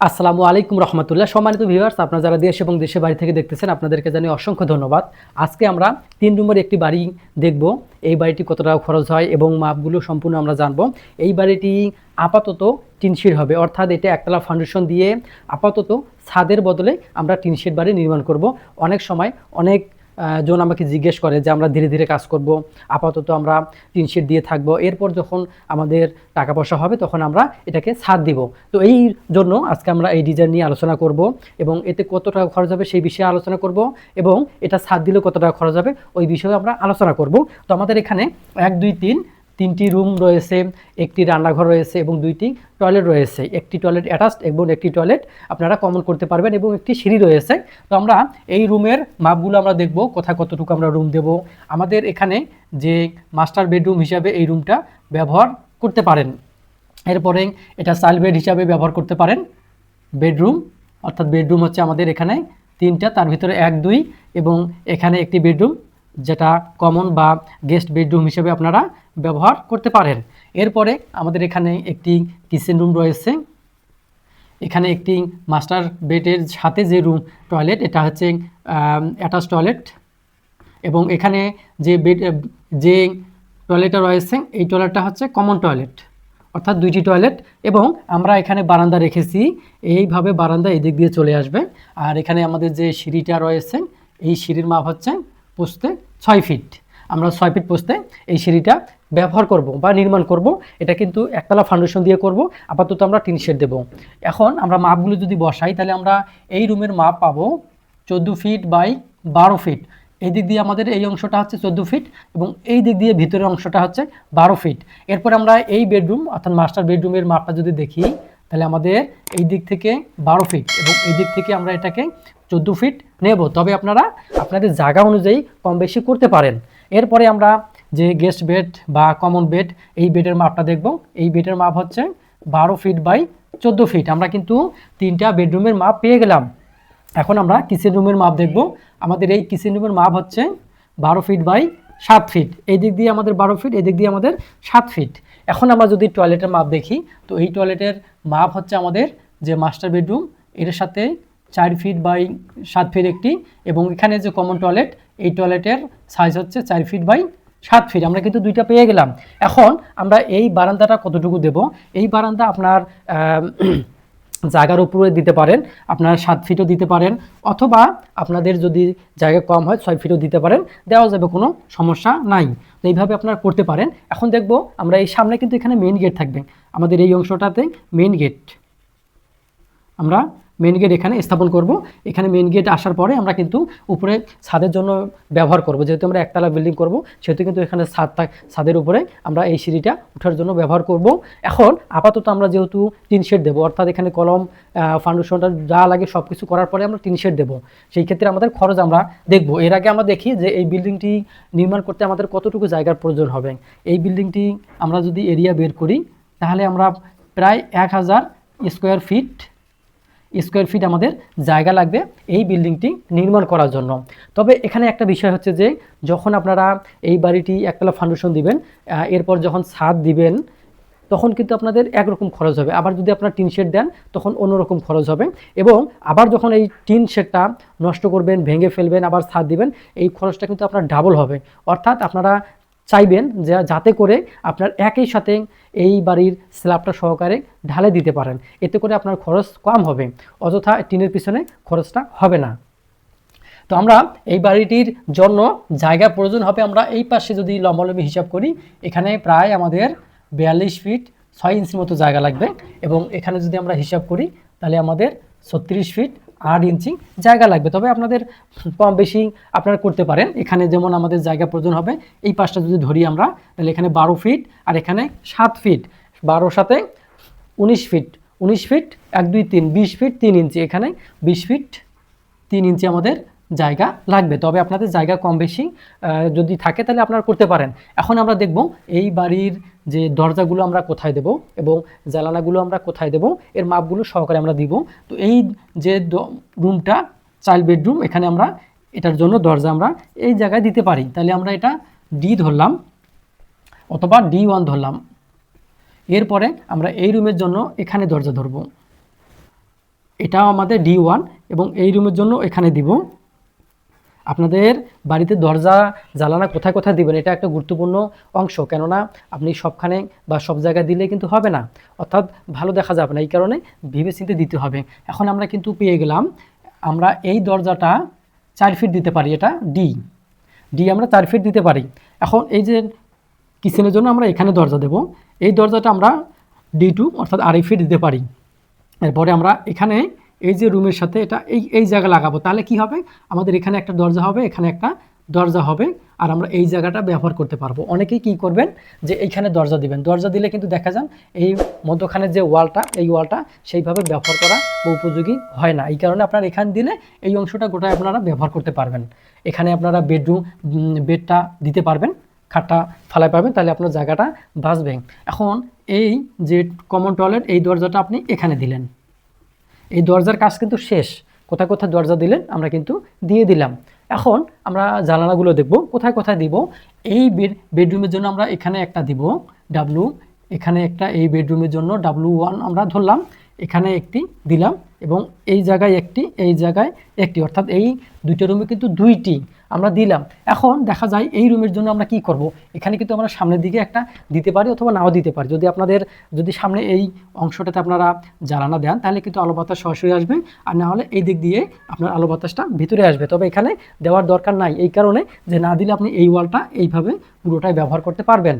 আসসালামু আলাইকুম রহমতুল্লাহ। সম্মানিত ভিউয়ার্স, আপনারা যারা দেশ এবং দেশের বাড়ি থেকে দেখতেছেন, আপনাদেরকে জানিয়ে অসংখ্য ধন্যবাদ। আজকে আমরা তিন নম্বর একটি বাড়ি দেখব। এই বাড়িটি কত টাকা খরচ হয় এবং মাপগুলো সম্পূর্ণ আমরা জানব। এই বাড়িটি আপাতত টিনশিট হবে, অর্থাৎ এটা একতলা ফাউন্ডেশন দিয়ে আপাতত ছাদের বদলে আমরা টিনশিট বাড়ি নির্মাণ করব। অনেক সময় অনেক জন আমাকে জিজ্ঞেস করে যে আমরা ধীরে ধীরে কাজ করব, আপাতত আমরা তিন শিট দিয়ে থাকব। এরপর যখন আমাদের টাকা পয়সা হবে তখন আমরা এটাকে ছাদ দিব। তো এই জন্য আজকে আমরা এই ডিজাইন নিয়ে আলোচনা করব এবং এতে কত টাকা খরচ হবে সেই বিষয়ে আলোচনা করব এবং এটা ছাদ দিলে কত টাকা খরচ হবে ওই বিষয়ে আমরা আলোচনা করব। তো আমাদের এখানে এক, দুই, তিন তিনটি রুম রয়েছে, একটি রান্নাঘর রয়েছে এবং দুইটি টয়লেট রয়েছে। একটি টয়লেট অ্যাটাচড এবং একটি টয়লেট আপনারা কমন করতে পারবেন এবং একটি সিঁড়ি রয়েছে। তো আমরা এই রুমের মাপগুলো আমরা দেখব, কোথায় কতটুকু আমরা রুম দেব। আমাদের এখানে যে মাস্টার বেডরুম হিসাবে এই রুমটা ব্যবহার করতে পারেন। এরপরে এটা চাইল্ড বেড হিসাবে ব্যবহার করতে পারেন। বেডরুম অর্থাৎ বেডরুম হচ্ছে আমাদের এখানে তিনটা, তার ভিতরে এক, দুই এবং এখানে একটি বেডরুম যেটা কমন বা গেস্ট বেডরুম হিসেবে আপনারা ব্যবহার করতে পারেন। এরপরে আমাদের এখানে একটি কিচেন রুম রয়েছে। এখানে একটি মাস্টার বেডের সাথে যে রুম টয়লেট এটা হচ্ছে অ্যাটাচ টয়লেট এবং এখানে যে বেড যে টয়লেটটা রয়েছে, এই টয়লেটটা হচ্ছে কমন টয়লেট অর্থাৎ দুইটি টয়লেট এবং আমরা এখানে বারান্দা রেখেছি। এইভাবে বারান্দা এদিক দিয়ে চলে আসবে। আর এখানে আমাদের যে সিঁড়িটা রয়েছে, এই সিঁড়ির মাপ হচ্ছে পোস্তে ছয় ফিট আমরা ছয় ফিট পোস্তে এই সিঁড়িটা ব্যবহার করব বা নির্মাণ করব। এটা কিন্তু একতলা ফাউন্ডেশন দিয়ে করব। আপাতত আমরা টিন শেড দেবো। এখন আমরা মাপগুলো যদি বসাই, তাহলে আমরা এই রুমের মাপ পাবো চোদ্দ ফিট বাই বারো ফিট এই দিক দিয়ে আমাদের এই অংশটা হচ্ছে চোদ্দ ফিট এবং এই দিক দিয়ে ভিতরের অংশটা হচ্ছে বারো ফিট এরপর আমরা এই বেডরুম অর্থাৎ মাস্টার বেডরুমের মাপটা যদি দেখি তাহলে আমাদের এই দিক থেকে বারো ফিট এবং এই দিক থেকে আমরা এটাকে চোদ্দ ফিট নেব। তবে আপনারা আপনাদের জায়গা অনুযায়ী কম বেশি করতে পারেন। এরপরে আমরা যে গেস্ট বেড বা কমন বেড এই বেডের মাপটা দেখব। এই বেডের মাপ হচ্ছে বারো ফিট বাই চোদ্দ ফিট আমরা কিন্তু তিনটা বেডরুমের মাপ পেয়ে গেলাম। এখন আমরা কিচেন রুমের মাপ দেখব। আমাদের এই কিচেন রুমের মাপ হচ্ছে বারো ফিট বাই সাত ফিট এই দিক দিয়ে আমাদের বারো ফিট এই দিক দিয়ে আমাদের সাত ফিট এখন আমরা যদি টয়লেটের মাপ দেখি, তো এই টয়লেটের মাপ হচ্ছে আমাদের যে মাস্টার বেডরুম এর সাথে চার ফিট বাই সাত ফিট একটি, এবং এখানে যে কমন টয়লেট এই টয়লেটের সাইজ হচ্ছে চার ফিট বাই সাত ফিট আমরা কিন্তু দুইটা পেয়ে গেলাম। এখন আমরা এই বারান্দাটা কতটুকু দেব? এই বারান্দা আপনার জায়গার উপরে দিতে পারেন, আপনারা সাত ফিটও দিতে পারেন, অথবা আপনাদের যদি জায়গা কম হয় ছয় ফিটও দিতে পারেন, দেওয়া যাবে কোনো সমস্যা নাই। এইভাবে আপনারা করতে পারেন। এখন দেখব আমরা এই সামনে কিন্তু এখানে মেন গেট থাকবে। আমাদের এই অংশটাতে মেন গেট আমরা মেন গেট এখানে স্থাপন করব। এখানে মেন গেট আসার পরে আমরা কিন্তু উপরে ছাদের জন্য ব্যবহার করব। যেহেতু আমরা একতলা বিল্ডিং করব, সেহেতু কিন্তু এখানে ছাদ ছাদের উপরে আমরা এই সিঁড়িটা ওঠার জন্য ব্যবহার করব। এখন আপাতত আমরা যেহেতু টিন শেড দেবো, অর্থাৎ এখানে কলম ফাউন্ডেশনটা যা লাগে সব কিছু করার পরে আমরা টিন শেড দেবো। সেই ক্ষেত্রে আমাদের খরচ আমরা দেখব। এর আগে আমরা দেখি যে এই বিল্ডিংটি নির্মাণ করতে আমাদের কতটুকু জায়গার প্রয়োজন হবে। এই বিল্ডিংটি আমরা যদি এরিয়া বের করি, তাহলে আমরা প্রায় এক হাজার স্কোয়ার ফিট স্কোয়ার ফিট আমাদের জায়গা লাগবে এই বিল্ডিংটি নির্মাণ করার জন্য। তবে এখানে একটা বিষয় হচ্ছে যে, যখন আপনারা এই বাড়িটি একতলা ফাউন্ডেশন দিবেন এরপর যখন ছাদ দিবেন, তখন কিন্তু আপনাদের একরকম খরচ হবে। আবার যদি আপনারা টিন শেড দেন, তখন অন্যরকম খরচ হবে। এবং আবার যখন এই টিন শেডটা নষ্ট করবেন, ভেঙে ফেলবেন, আবার ছাদ দিবেন, এই খরচটা কিন্তু আপনার ডাবল হবে। অর্থাৎ আপনারা চাইবেন যে, যাতে করে আপনার একই সাথে এই বাড়ির স্ল্যাবটা সহকারে ঢালে দিতে পারেন। এতে করে আপনার খরচ কম হবে, অযথা টিনের পিছনে খরচটা হবে না। তো আমরা এই বাড়িটির জন্য জায়গা প্রয়োজন হবে, আমরা এই পাশে যদি লম্বালম্বি হিসাব করি, এখানে প্রায় আমাদের বিয়াল্লিশ ফিট ছয় ইঞ্চির মতো জায়গা লাগবে এবং এখানে যদি আমরা হিসাব করি, তাহলে আমাদের ছত্রিশ ফিট আট ইঞ্চি জায়গা লাগবে। তবে আপনাদের কম বেশি আপনারা করতে পারেন। এখানে যেমন আমাদের জায়গা প্রয়োজন হবে, এই পাশটা যদি ধরি আমরা, তাহলে এখানে বারো ফিট আর এখানে সাত ফিট। বারো সাথে উনিশ ফিট। উনিশ ফিট, এক, দুই, তিন, বিশ ফিট, তিন ইঞ্চি। এখানে বিশ ফিট, তিন ইঞ্চি আমাদের জায়গা লাগবে। তবে আপনাদের জায়গা কম বেশি যদি থাকে তাহলে আপনারা করতে পারেন। এখন আমরা দেখব এই বাড়ির যে দরজাগুলো আমরা কোথায় দেব এবং জ্বালানাগুলো আমরা কোথায় দেব, এর মাপগুলো সহকারে আমরা দিব। তো এই যে রুমটা চাইল্ড বেডরুম, এখানে আমরা এটার জন্য দরজা আমরা এই জায়গায় দিতে পারি। তাহলে আমরা এটা ডি ধরলাম অথবা ডি ওয়ান ধরলাম। এরপরে আমরা এই রুমের জন্য এখানে দরজা ধরবো। এটা আমাদের ডি ওয়ান এবং এই রুমের জন্য এখানে দিব। আপনাদের বাড়িতে দরজা জ্বালানা কোথায় কোথায় দিবেন, এটা একটা গুরুত্বপূর্ণ অংশ। কেননা আপনি সবখানে বা সব জায়গায় দিলে কিন্তু হবে না। অর্থাৎ ভালো দেখা যাবে না, এই কারণে ভেবে দিতে হবে। এখন আমরা কিন্তু পেয়ে গেলাম, আমরা এই দরজাটা চার ফিট দিতে পারি, এটা ডি ডি আমরা চার ফিট দিতে পারি। এখন এই যে কিচেনের জন্য আমরা এখানে দরজা দেব। এই দরজাটা আমরা ডি টু অর্থাৎ আড়াই ফিট দিতে পারি। এরপরে আমরা এখানে এই যে রুমের সাথে এটা এই এই জায়গা লাগাবো। তাহলে কি হবে? আমাদের এখানে একটা দরজা হবে, এখানে একটা দরজা হবে, আর আমরা এই জায়গাটা ব্যবহার করতে পারব। অনেকেই কি করবেন যে এইখানে দরজা দিবেন। দরজা দিলে কিন্তু দেখা যান এই মধ্যখানের যে ওয়ালটা, এই ওয়ালটা সেইভাবে ব্যবহার করা উপযোগী হয় না। এই কারণে আপনারা এখানে দিলে এই অংশটা গোটায় আপনারা ব্যবহার করতে পারবেন। এখানে আপনারা বেডরুম বেডটা দিতে পারবেন, খাটটা ফালাই পাবেন, তাহলে আপনার জায়গাটা বাঁচবে এখন এই যে কমন টয়লেট এই দরজাটা আপনি এখানে দিলেন। এই দরজার কাজ কিন্তু শেষ। কোথায় কোথায় দরজা দিলেন? আমরা কিন্তু দিয়ে দিলাম। এখন আমরা জানালাগুলো দেখব। কোথায় কোথায় দিব? এই বেড, বেডরুমের জন্য আমরা এখানে একটা দিব। ডাব্লু এখানে একটা এই বেডরুমের জন্য ডাব্লু ওয়ান আমরা ধরলাম। এখানে একটি দিলাম এবং এই জায়গায় একটি, এই জায়গায় একটি। অর্থাৎ এই দুইটা রুমে কিন্তু দুইটি। আমরা দিলাম। এখন দেখা যায় এই রুমের জন্য আমরা কি করব? এখানে কিন্তু আমরা সামনের দিকে একটা দিতে পারি অথবা নাও দিতে পারি। যদি আপনাদের, যদি সামনে এই অংশটাতে আপনারা জ্বালানা দেন, তাহলে কিন্তু আলো বাতাস সরাসরি আসবে। আর না হলে এই দিক দিয়ে আপনার আলো বাতাসটা ভিতরে আসবে। তবে এখানে দেওয়ার দরকার নাই। এই কারণে যে না দিলে আপনি এই ওয়ালটা এইভাবে পুরোটাই ব্যবহার করতে পারবেন।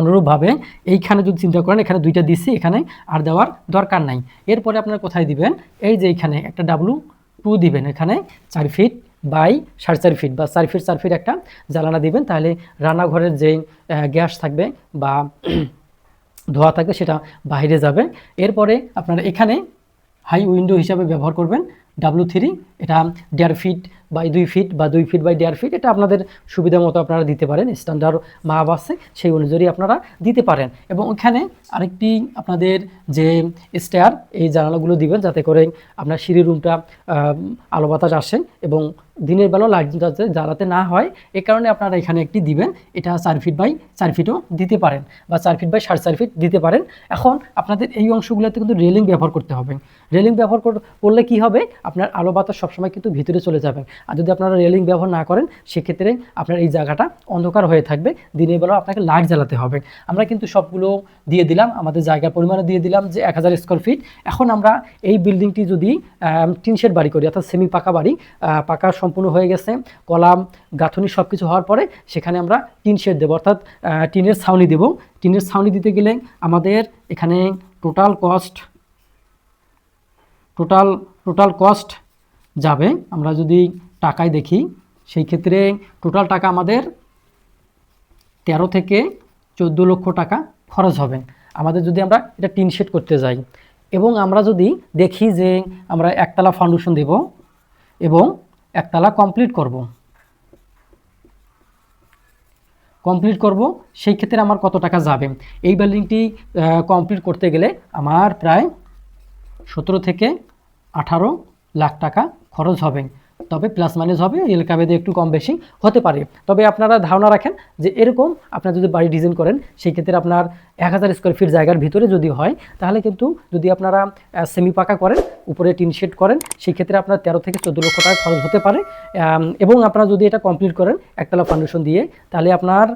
অনুরূপভাবে এইখানে যদি চিন্তা করেন, এখানে দুইটা দিচ্ছি এখানে আর দেওয়ার দরকার নাই। এরপরে আপনার কোথায় দিবেন? এই যে এইখানে একটা ডাব্লু টু দিবেন। এখানে চার ফিট বাই সাড়ে চার ফিট বা চার ফিট চার ফিট একটা জ্বালানা দিবেন। তাহলে রান্নাঘরের যে গ্যাস থাকবে বা ধোয়া থাকবে সেটা বাইরে যাবে। এরপরে আপনারা এখানে হাই উইন্ডো হিসাবে ব্যবহার করবেন ডাব্লু থ্রি এটা দেড় ফিট বাই দুই ফিট বা দুই ফিট বাই দেড় ফিট এটা আপনাদের সুবিধা মতো আপনারা দিতে পারেন স্ট্যান্ডার্ড মাপ আছে, সেই অনুযায়ী আপনারা দিতে পারেন। এবং ওখানে আরেকটি আপনাদের যে স্টেয়ার এই জানালাগুলো দিবেন, যাতে করে আপনার সিঁড়ি রুমটা আলো বাতাস আসে এবং দিনের বেলা লাইট যাতে জ্বালাতে না হয়, এ কারণে আপনারা এখানে একটি দিবেন, এটা চার ফিট বাই চার ফিটও দিতে পারেন বা চার ফিট বাই সাড়ে চার ফিট দিতে পারেন। এখন আপনাদের এই অংশগুলোতে কিন্তু রেলিং ব্যবহার করতে হবে। রেলিং ব্যবহার করলে কি হবে? আপনার আলো বাতাস সবসময় কিন্তু ভিতরে চলে যাবে। আর যদি আপনারা রেলিং ব্যবহার না করেন, সেক্ষেত্রে আপনার এই জায়গাটা অন্ধকার হয়ে থাকবে। দিনের বেলা আপনাকে লাইট জ্বালাতে হবে। আমরা কিন্তু সবগুলো দিয়ে দিলাম, আমাদের জায়গার পরিমাণে দিয়ে দিলাম যে এক হাজার স্কোয়ার ফিট এখন আমরা এই বিল্ডিংটি যদি টিন শেড বাড়ি করি, অর্থাৎ সেমি পাকা বাড়ি পাকা সম্পূর্ণ হয়ে গেছে, কলাম, গাঁথনি সব কিছু হওয়ার পরে সেখানে আমরা টিনশেড দেবো, অর্থাৎ টিনের ছাউনি দেবো। টিনের ছাউনি দিতে গেলে আমাদের এখানে total cost total total cost যাবে। আমরা যদি টাকায় দেখি, সেই ক্ষেত্রে টোটাল টাকা আমাদের তেরো থেকে চোদ্দ লক্ষ টাকা খরচ হবে। আমাদের যদি আমরা এটা টিন শেড করতে যাই, এবং আমরা যদি দেখি যে আমরা একতলা ফাউন্ডেশন দেব এবং একতলা কমপ্লিট করব। কমপ্লিট করব, সেই ক্ষেত্রে আমার কত টাকা যাবে? এই বিল্ডিংটি কমপ্লিট করতে গেলে আমার প্রায় সতেরো থেকে আঠারো লাখ টাকা খরচ হবে। তবে প্লাস মাইনাস হবে এলাকা ভেদে একটু কম বেশি হতে পারে। তবে আপনারা ধারণা রাখেন যে এরকম আপনারা যদি বাড়ি ডিজাইন করেন, সেই ক্ষেত্রে আপনার এক হাজার স্কোয়ার ফিট জায়গার ভিতরে যদি হয়, তাহলে কিন্তু যদি আপনারা সেমি পাকা করেন, উপরে টিন শেড করেন, সেই ক্ষেত্রে আপনার তেরো থেকে চোদ্দ লক্ষ টাকা খরচ হতে পারে। এবং আপনারা যদি এটা কমপ্লিট করেন, একতলা ফাউন্ডেশন দিয়ে, তাহলে আপনার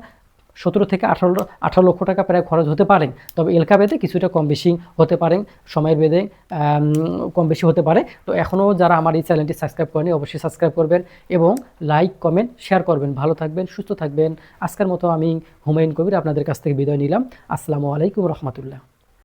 সতেরো থেকে আঠারো আঠারো লক্ষ টাকা প্রায় খরচ হতে পারে। তবে এলকা ভেদে কিছুটা কম বেশি হতে পারে, সময়ের ভেদে কম বেশি হতে পারে। তো এখনও যারা আমার এই চ্যানেলটি সাবস্ক্রাইব করেনি অবশ্যই সাবস্ক্রাইব করবেন এবং লাইক, কমেন্ট, শেয়ার করবেন। ভালো থাকবেন, সুস্থ থাকবেন। আজকের মতো আমি হুমায়ুন কবির আপনাদের কাছ থেকে বিদায় নিলাম। আসসালামু আলাইকুম রহমতুল্লাহ।